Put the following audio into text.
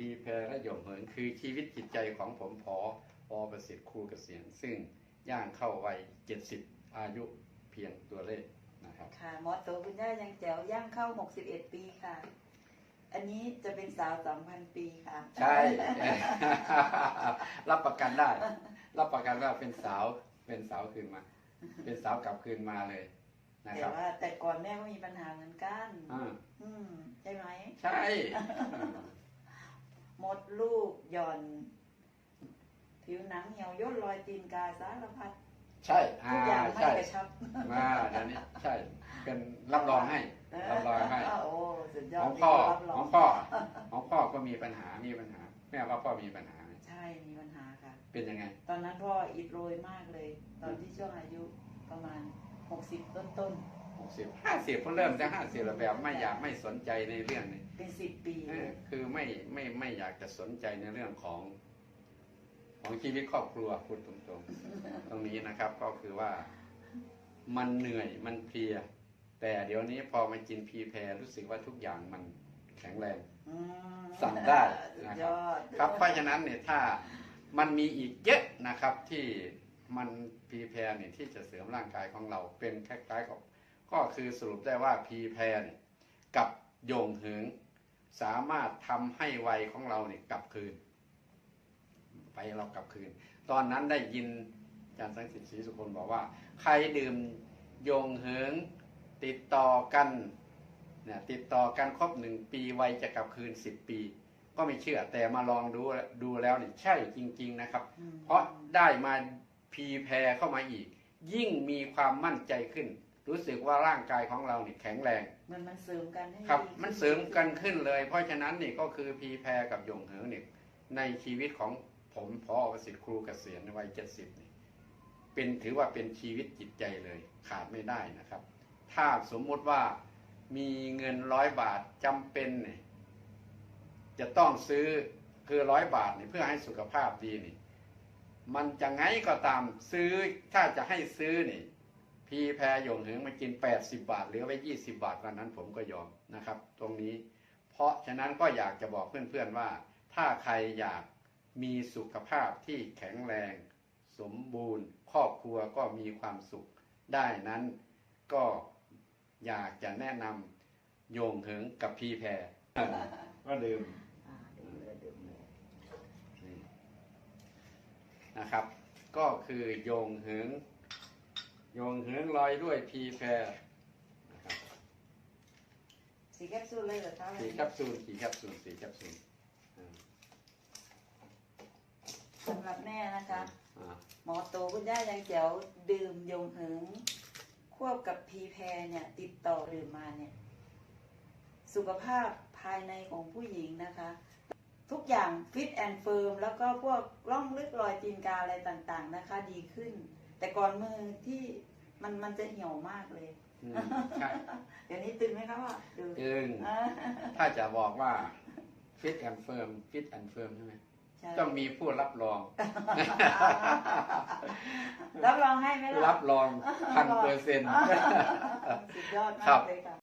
พีแพรและหยงเหินคือชีวิตจิตใจของผมพออประสิทธิ์ครูเกษียณซึ่งย่างเข้าวัย70อายุเพียงตัวเลขนะครับค่ะหมอโตคุณย่ายังแจ๋วย่างเข้า61ปีค่ะ อันนี้จะเป็นสาว2,000ปีค่ะ ใช่ รับประกันได้ รับประกันว่าเป็นสาวเป็นสาวคืนมา เป็นสาวกลับคืนมาเลยนะแต่ครับว่าแต่ก่อนแม่ก็มีปัญหาเหมือนกันอ่าอืมใช่ไหม ใช่ มดลูกหย่อน ผิวหนังเหี่ยวย่นรอยตีนกาสารพัดใช่อ่าทุกอย่างไม่ใช่กระชับมาเดี๋ยวนี้ใช่ เป็นรับรองให้รับรองให้โอ้สุดยอขดองพ่อรับรของพ่อของพ่อก็มีปัญหามีปัญหา แม่ว่าพ่อมีปัญหาไหมใช่มีปัญหาค่ะ เป็นยังไง ตอนนั้นพ่ออิดโรยมากเลย ตอนที่ช่วงอายุประมาณ60ต้นต้น หกสิบห้าสิบก็เริ่มจะห้าสิบแล้วแบบไม่อยากไม่สนใจในเรื่องนี้ๆเป็น10ปีเอเลอยคือไม่ไม่ไม่อยากจะสนใจในเรื่องของ ของชีวิตครอบครัวพูดตรงๆ ตรงนี้นะครับ ก็คือว่ามันเหนื่อยมันเพลีย แต่เดี๋ยวนี้พอมากินพีแพรรู้สึกว่าทุกอย่างมันแข็งแรงอืมสั่งได้สุนะดคยรับอดครับเพราะฉะนั้นเนี่ยถ้ามันมีอีกเยอะนะครับที่มันพีแพรเนี่ยที่จะเสริมร่างกายของเราเป็นคล้ายๆกับ ก็คือสรุปได้ว่าพีแพรเนี่ยกับโยงเหิงสามารถทำให้วัยของเราเนี่ยกลับคืน ไปเรากลับคืน ตอนนั้นได้ยินอาจารย์สังสิทธิ์ศรีสุคนบอกว่า ใครดื่มโยงเหิงติดต่อกันเนี่ยติดต่อกันครบหนึ่งปีวัยจะกลับคืนสิบปี ก็ไม่เชื่อแต่มาลองดูดูแล้วเนี่ยใช่จริง ๆนะครับอืมเพราะได้มาพีแพรเข้ามาอีก ยิ่งมีความมั่นใจขึ้น รู้สึกว่าร่างกายของเราเนี่ยแข็งแรงมันมันเสริมกันให้ครับดีขึ้มันเสริมกันขึ้นเลย เพราะฉะนั้นนี่ก็คือพีแพรกับหยงเหิงเนี่ยในชีวิตของผมพอประสิทธิ์ครูเกษียณในวัยเจ็ดสิบนี่เป็นถือว่าเป็นชีวิตจิตใจเลย ขาดไม่ได้นะครับ ถ้าสมมุติว่ามีเงินร้อยบาทจำเป็นเนี่ยจะต้องซื้อคือร้อยบาทเนี่ยเพื่อให้สุขภาพดีนี่ มันจะไงก็ตามซื้อถ้าจะให้ซื้อนี่ พีแพรหยงเหิงมากิน 80 บาทเหลือไว้ 20 บาทวันนั้นผมก็ยอมนะครับ ตรงนี้ เพราะฉะนั้นก็อยากจะบอกเพื่อนๆว่า ถ้าใครอยากมีสุขภาพที่แข็งแรง สมบูรณ์ ครอบครัวก็มีความสุขได้นั้นก็อยากจะแนะนำโยงเหิงกับพีแพรก็ลืมอ่าดื่มเลยดื่มเลยนี่นะครับ ก็คือโยงเหิง โยงเหิงลอยด้วยพีแพรนะครับสีแคปซูลเลยเหรอคะวันสีนี้แคปซูลสีแคปซูลสีแคปซูลอ่าสำหรับแม่นะคะอ่าหมอโตคุณย่ายังแจ๋วดื่มยงเหิงควบกับพีแพรเนี่ย ติดต่อดื่มมาเนี่ย สุขภาพภายในของผู้หญิงนะคะ ทุกอย่างฟิตแอนด์เฟิร์มแล้วก็พวกร่องลึกรอยตีนกาอะไรต่างๆนะคะ ดีขึ้น แต่ก่อนมือที่มันมันจะเหี่ยวมากเลยอืมใช่เดี๋ยวนี้ตึงไหมคะว่าดูจึงอ่าถ้าจะบอกว่า fit and firm fit and firm ใช่ไหมใช่ ต้องมีผู้รับรอง รับรองให้ไหมล่ะรับรองพันเปอร์เซ็นต์ สุดยอดครัมากบเลยค่ะ